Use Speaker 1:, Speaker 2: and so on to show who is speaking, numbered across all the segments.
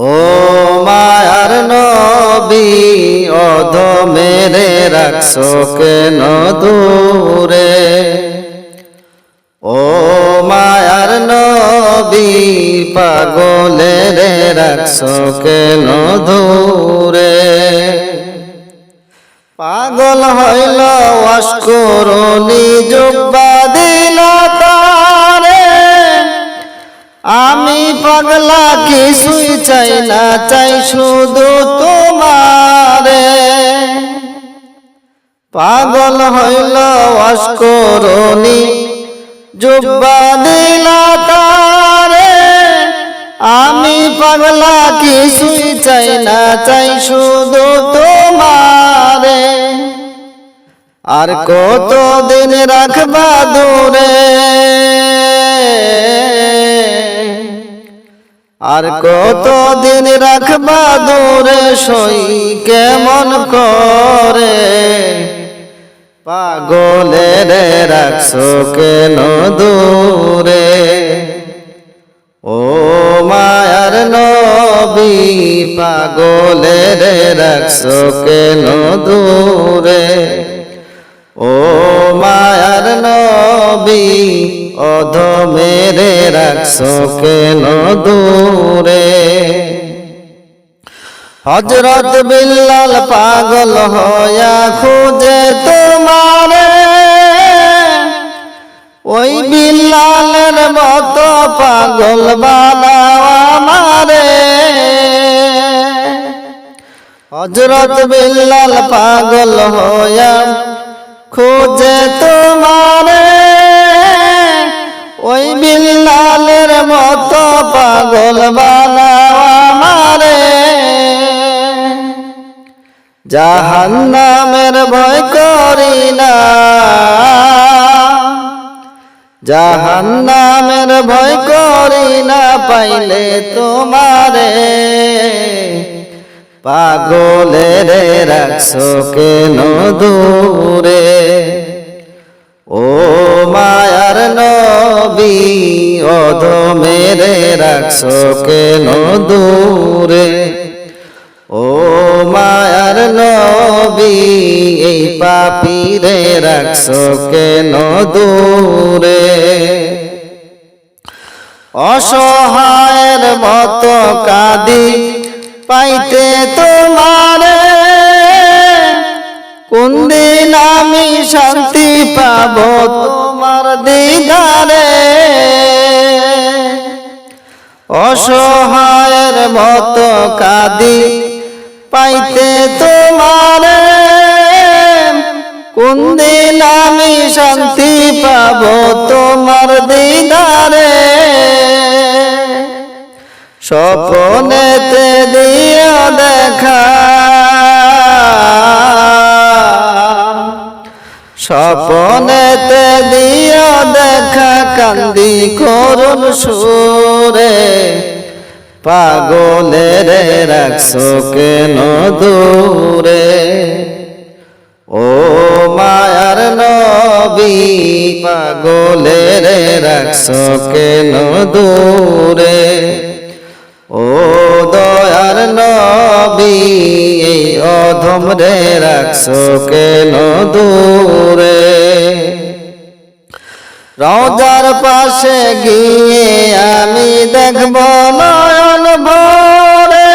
Speaker 1: ও মায়ার নবী অধ মেরে রাখছো কেন দূরে? ও মায়ার নবী, পাগলে রে রাখছো কেন দূরে? পাগল হইল দিল তারে আমি পাগলা কিছুই চাই না, চাই শুধু তোমারে। পাগল হইল অস্করণী জুব্বা দিল তারে। আমি পাগলা কিছুই চাই না, চাই শুধু তোমারে। আর কত দিন রাখবা দূরে? আর কত দিন রাখবা দূরে সই কেমন করে? পাগলে রে রাখছো কেন দূরে? ও মায়ার নবী পাগলে রে রাখছো কেন দূরে? ও মায়ার নবী অধ মেরে রাখছো কেন দূরে? হজরত বিল্লাল পাগল হয়া খুঁজে তোমারে। ওই বিল্লালের মতো পাগল বানাও আমারে। হজরত বিল্লাল পাগল হয়া খুঁজে তোমারে, ওই বিল্লালের মতো পাগল বানাও আমারে। জাহান্নামের ভয় করি না। জাহান্নামের ভয় করি না পাইলে তোমারে। পাগলে রে রাখছো কেন দূরে ও মায়ার নবী অধ মেরে রাখছো কেন দূরে ও মায়ার নবী, এই পাপিরে রাখছো কেন দূরে অসহায়ের মতো কাদি পাইতে তোমার। কোন দিন আমি শান্তি পাব তোমার দিদারে। অসহায়ের মতো কাদি পাইতে তোমার। কোন দিন আমি শান্তি পাব তোমার দিদারে। স্বপনেতে দিয়া দেখা। স্বপনেতে দিয়া দেখা কান্দি করুন সুরে। পাগলে রে রাখছো কেন দূরে? ও মায়ার নবী পাগলে রে রাখছো কেন দূরে? ও দয়ার নবী, এই অধম রে রাখছো কেন দূরে? রওজার পাশে গিয়ে আমি দেখব নয়ন ভরে।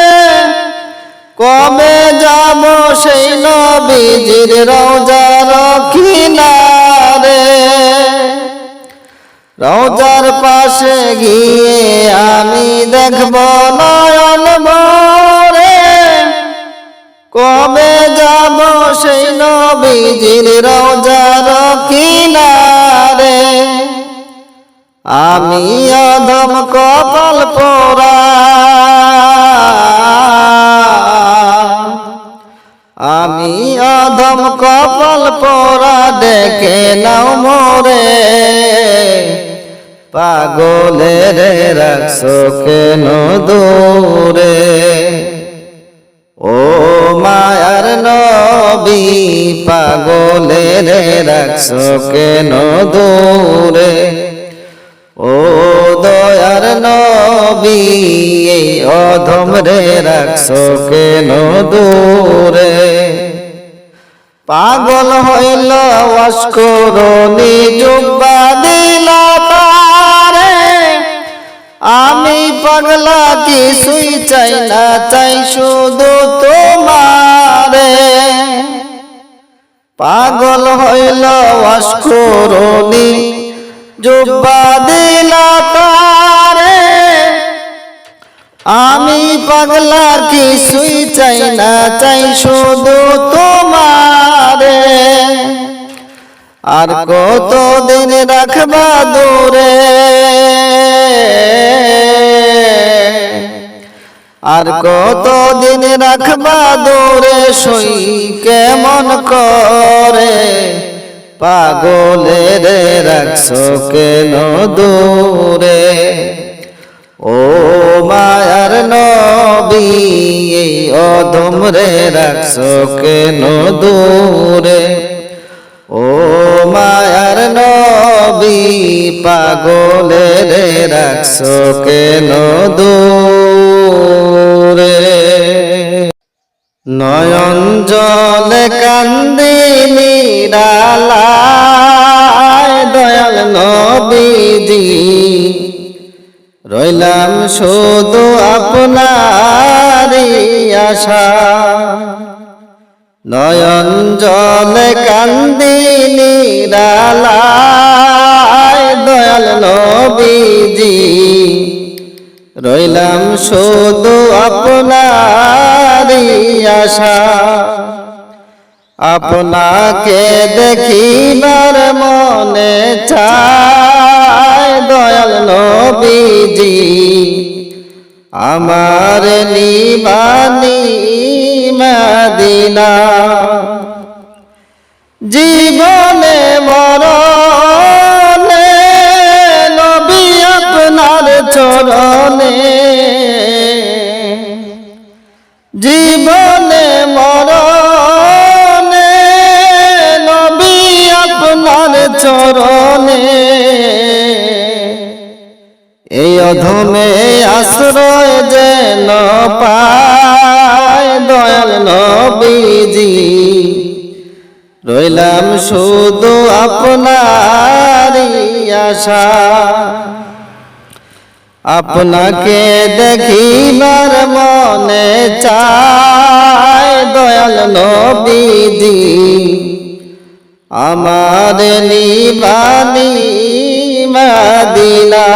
Speaker 1: কবে যাব সেই নবীজির রওজার রওজার পাশে গিয়ে আমি দেখব নয়ন ভরে। কবে যাব সেই নবীজির রোজার কিনারে? আমি অধম কপাল পাগলে রে রাখছো কেন দূরে? ও মায়ার নবী পাগলে রে রাখছো কেন দূরে? ও দয়া দয়ার নবী অধম রে রাখছো কেন দূরে? পাগল হইল, অস্করণি জুব্বা দিল আমি পাগলা কিছুই চাই না, চাই শুধু তোমারে। পাগল হইল অস্করণি, জুব্বা দিল তারে। আমি পাগলা কিছুই চাই না, চাই শুধু তোমারে। আর কত দিন রাখবা দূরে? আর কত দিন রাখবা দূরে সই কেমন করে? পাগলের রাখছো কেন দূরে? ও মায়ার নবী, এই অধম রে রাখছো কেন দূরে? ও নবী পাগলে রে রাখছো কেন দূরে? নয়ন জলে কান্দিনি ডালায় দয়াল নবীজি। রইলাম শুধু আপনারই আশা। নয়ন জলে কান্দিনি ডালায় দয়াল নবীজি। রইলাম শুধু আপনারই আশা। আপনাকে দেখিবার মনে চায় দয়াল নবীজি। আমার নিবানি মদিনা। জীবনে মরণে চরণে। জীবনে মরণে নবী আপনার চরণে। এই অধমে আশ্রয় যেন পায় দয়াল নবীজি। রইলাম শুধু আপনারই আশা। আপনাকে দেখিবার মনে চায় দয়াল নবীজি। আমার নিবানি মাদিনা।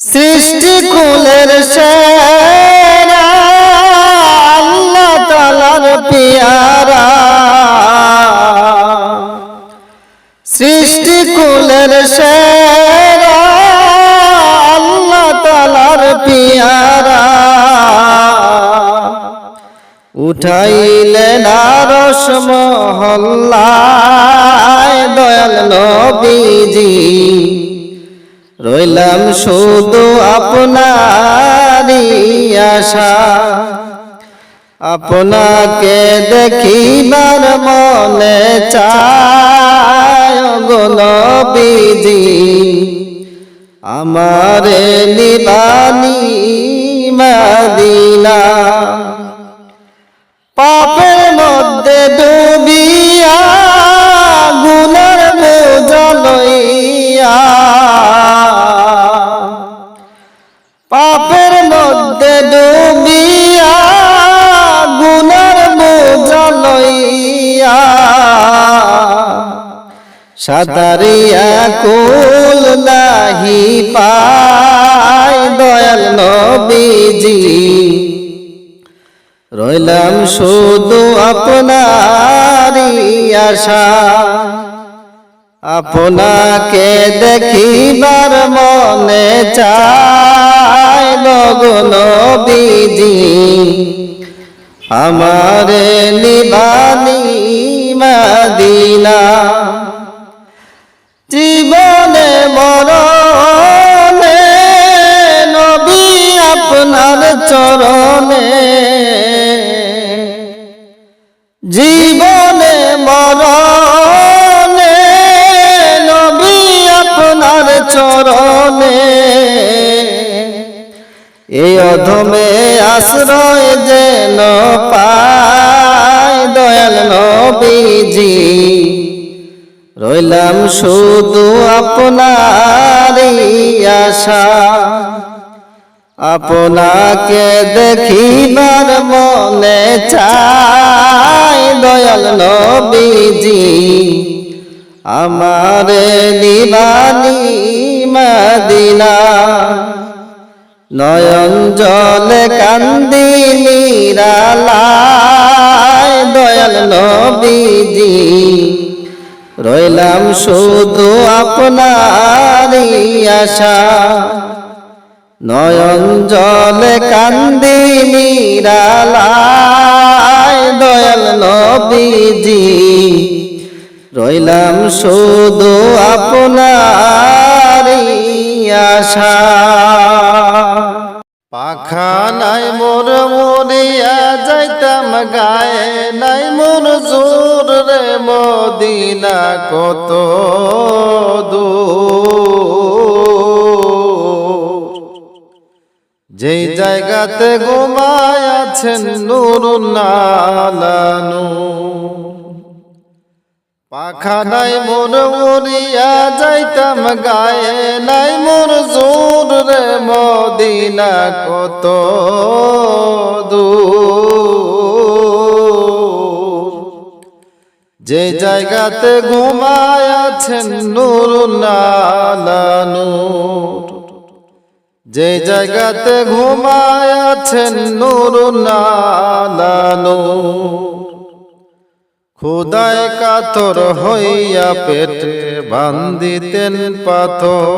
Speaker 1: সৃষ্টি কুলের সেরা, আল্লাহ তালার পিয়ারা। সৃষ্টি কুলের সেরা তালার পিয়ারা উঠাইলে নারস মহল্লায় দয়াল নবীজি। রইলাম শুধু আপনারই আশা। আপনাকে দেখিবার মনে চায় গো নবীজি। আমারে নিবানি মাদিনা। পাপের মধ্যে ডুবিয়া, গুনার বোঝা পাপের মধ্যে ডুবিয়া, গুনার বোঝা লইয়া। সাতারিয়া কুল নাহি পায় দয়াল নবীজি। রইলাম শুধু আপনারই আশা। আপনাকে দেখিবার মনে চায় লগন বিজি আমার নিবানি মাদিনা। জীবনে মরণে, নবী আপনার চরণে। জীবনে মরণে, নবী আপনার চরণে। এই অধমে আশ্রয় যেন পায় দয়াল নবীজি। রইলাম শুধু আপনারই আশা। আপনাকে দেখিবার মনে চাই দয়াল নবীজি। আমারে নিবানি মদিনা। নয়ন জলে কান্দি নিরালায় দয়াল নবীজি। রইলাম শুধু আপনার আশা। নয়ন জলে কান্দি নিরালায় দয়াল নবীজি। রইলাম শুধু আপনারই কত যেই জায়গাতে ঘুমায় আছেন নুর নালানু। পাখা নাই মোর মরিয়া যাইতাম, গায়ে নাই মোর জোর রে মদিনা কত দূর। যে জায়গাতে ঘুমায় আছেন নুর যে জায়গাতে ঘুমায় আছেন নুর খুদায় কাতর হইয়া পেটে বান্দিতেন পাথর।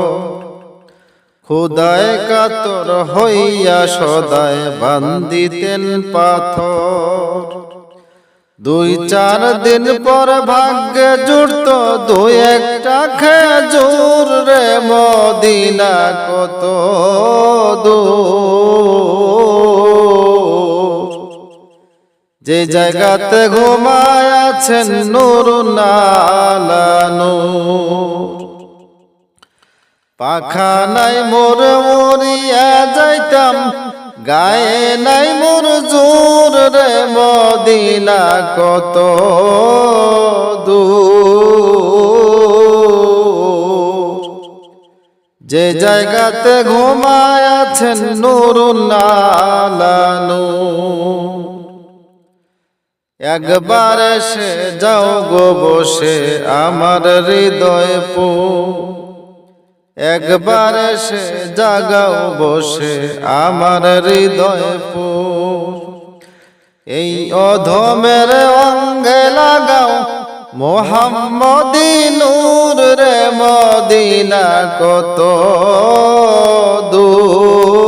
Speaker 1: খুদায় কাতর হইয়া সদায় বান্দিতেন পাথর। দুই চার দিন পর ভাগ্যে জুড়ত দুই একটা খেজুর রে মদিনা কত যে জায়গাতে ঘুমায় আছেন নুর নালানুর পাখা নাই মোর মরিয়া যাইতাম গায়ে নাই মোর জোর রে মদিনা কত দূর। যে জায়গাতে ঘুমায় আছেন নুর নালানুর একবার সে যাও গো বসে আমার হৃদয় পু একবার এসে জাগাও বসে আমার হৃদয় এই অধমের অঙ্গে লাগাও মোহাম্মদি নূর রে মদিনা কত দূর।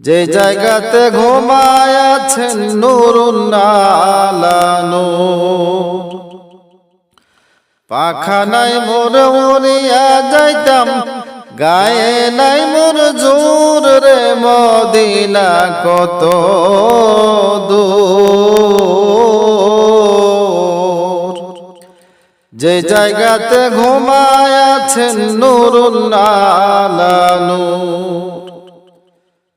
Speaker 1: যে জায়গাতে ঘুমায় আছেন নুর। নালানুর পাখা নাই মোর মরিয়া যাইতাম, গায়ে নাই মোর জোর রে মদিনা কত দূর। যে জায়গাতে ঘুমায় আছেন নুর নালানুর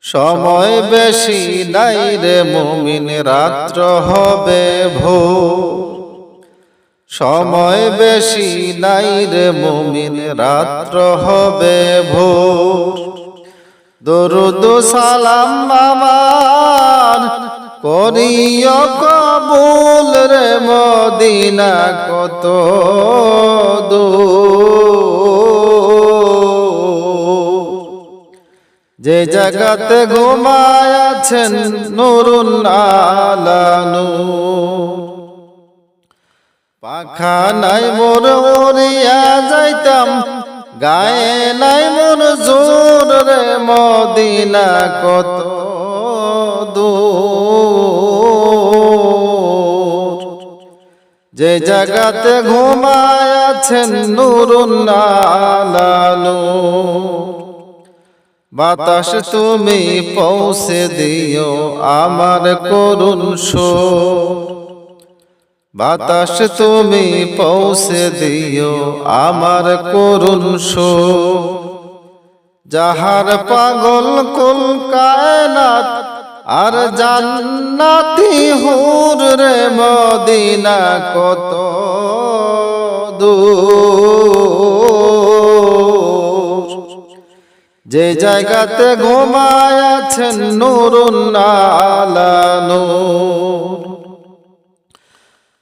Speaker 1: সময় বেশি নাই রে মুমিন, রাত্র হবে ভোর। সময় বেশি নাই রে মুমিন রাত্র হবে ভোর। দরুদ সালাম আমার করিও কবুল রে মদিনা কত যে জগতে ঘুমায় আছেন নুরুন আলানু পাখা নাই মোর মরিয়া যাইতাম। গায়ে নাই মোর জোর রে মদিনা কত যে জগতে ঘুমায় আছেন আলানু বাতাস তুমি পৌঁছে দিও আমার করুণ শোক বাতাস তুমি পৌঁছে দিও আমার করুণ শোক যাহার পাগল কুল কায়নাত, আর জান্নাতি হুর রে মদিনা কত দূর। যে জায়গাতে ঘুমায় আছেন নুরুন আলা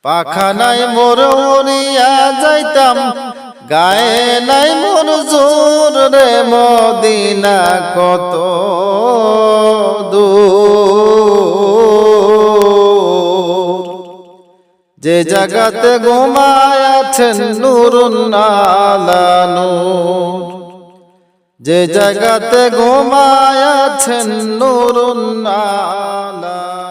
Speaker 1: নূর পাখা নাই মোর উড়িয়া যাইতাম গায়ে নাই মোর জোর রে মদিনা কত দূর। যে জাগাতে ঘুমায় আছেন নুরুন আলা নূর। যে জায়গাতে ঘুমায় আছেন নুরুন আলা